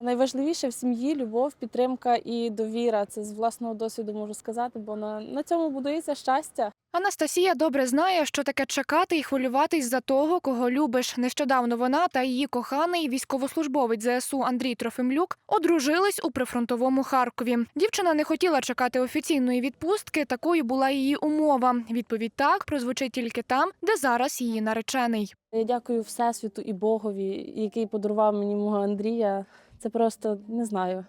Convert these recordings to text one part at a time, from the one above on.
Найважливіше в сім'ї любов, підтримка і довіра. Це з власного досвіду можу сказати, бо на, на цьому будується щастя. Анастасія добре знає, що таке чекати і хвилюватись за того, кого любиш. Нещодавно вона та її коханий військовослужбовець ЗСУ Андрій Трофимлюк одружились у прифронтовому Харкові. Дівчина не хотіла чекати офіційної відпустки. Такою була її умова. Відповідь так прозвучить тільки там, де зараз її наречений. Я дякую Всесвіту і Богові, який подарував мені мого Андрія. Це просто не знаю.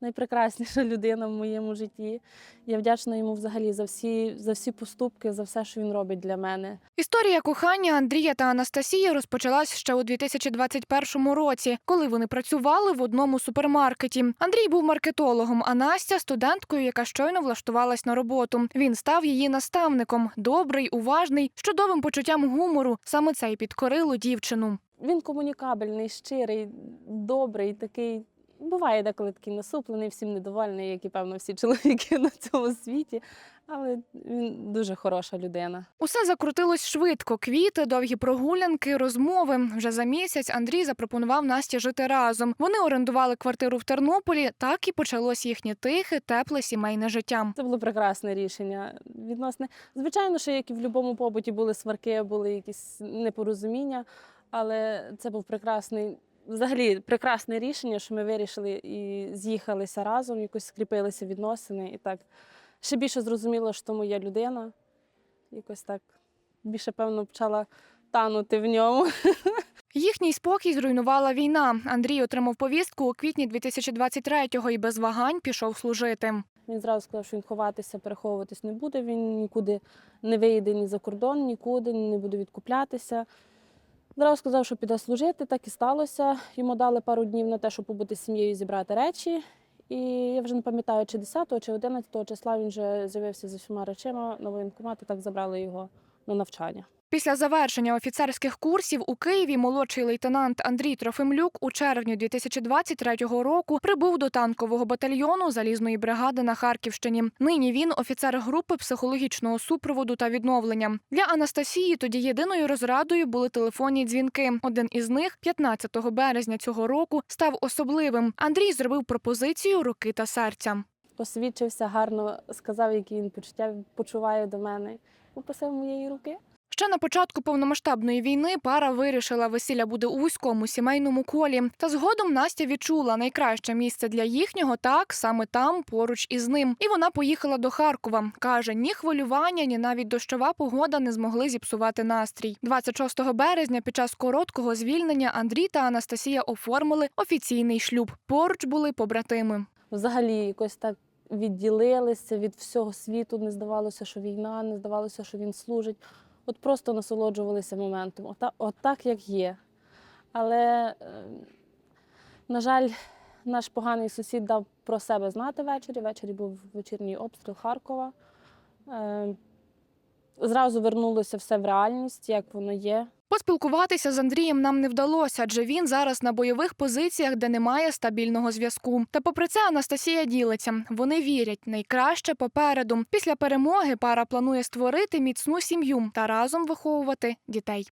Найпрекрасніша людина в моєму житті. Я вдячна йому взагалі за всі, за всі поступки, за все, що він робить для мене. Історія кохання Андрія та Анастасії розпочалась ще у 2021 році, коли вони працювали в одному супермаркеті. Андрій був маркетологом, а Настя студенткою, яка щойно влаштувалась на роботу. Він став її наставником, добрий, уважний, з чудовим почуттям гумору. Саме це й підкорило дівчину. Він комунікабельний, щирий, добрий, такий. Буває деколи такий насуплений, всім недовольний, як і певно всі чоловіки на цьому світі. Але він дуже хороша людина. Усе закрутилось швидко. Квіти, довгі прогулянки, розмови. Вже за місяць Андрій запропонував Насті жити разом. Вони орендували квартиру в Тернополі. Так і почалось їхнє тихе, тепле сімейне життя. Це було прекрасне рішення. Відносне, звичайно, що як і в будь-якому побуті були сварки, були якісь непорозуміння, але це був прекрасний, взагалі прекрасне рішення, що ми вирішили і з'їхалися разом, якось скріпилися відносини. І так ще більше зрозуміло, що моя людина. Якось так більше, певно, почала танути в ньому. Їхній спокій зруйнувала війна. Андрій отримав повістку у квітні 2023-го і без вагань пішов служити. Він зразу сказав, що він ховатися, переховуватись не буде. Він нікуди не вийде ні за кордон, нікуди не буде відкуплятися. Зразу сказав, що піде служити, так і сталося. Йому дали пару днів на те, щоб побути з сім'єю зібрати речі. І я вже не пам'ятаю, чи 10 чи 11 числа він вже з'явився зі всіма речима на воєнкомат і так забрали його на навчання. Після завершення офіцерських курсів у Києві молодший лейтенант Андрій Трофимлюк у червні 2023 року прибув до танкового батальйону залізної бригади на Харківщині. Нині він офіцер групи психологічного супроводу та відновлення. Для Анастасії тоді єдиною розрадою були телефонні дзвінки. Один із них, 15 березня цього року, став особливим. Андрій зробив пропозицію руки та серця. Посвідчився гарно, сказав, які він почуття почуває до мене. Попросив моєї руки. Ще на початку повномасштабної війни пара вирішила, весілля буде у вузькому сімейному колі. Та згодом Настя відчула найкраще місце для їхнього так саме там, поруч із ним. І вона поїхала до Харкова. каже, ні хвилювання, ні навіть дощова погода не змогли зіпсувати настрій. 26 березня, під час короткого звільнення, Андрій та Анастасія оформили офіційний шлюб. Поруч були побратими. Взагалі якось так відділилися від всього світу. Не здавалося, що війна, не здавалося, що він служить. От просто насолоджувалися моментом, ота, от так, як є. Але, е, на жаль, наш поганий сусід дав про себе знати ввечері. Ввечері був вечірній обстріл Харкова. Е, Зразу вернулося все в реальність, як воно є. Поспілкуватися з Андрієм нам не вдалося, адже він зараз на бойових позиціях, де немає стабільного зв'язку. Та попри це Анастасія ділиться. Вони вірять, найкраще попереду. Після перемоги пара планує створити міцну сім'ю та разом виховувати дітей.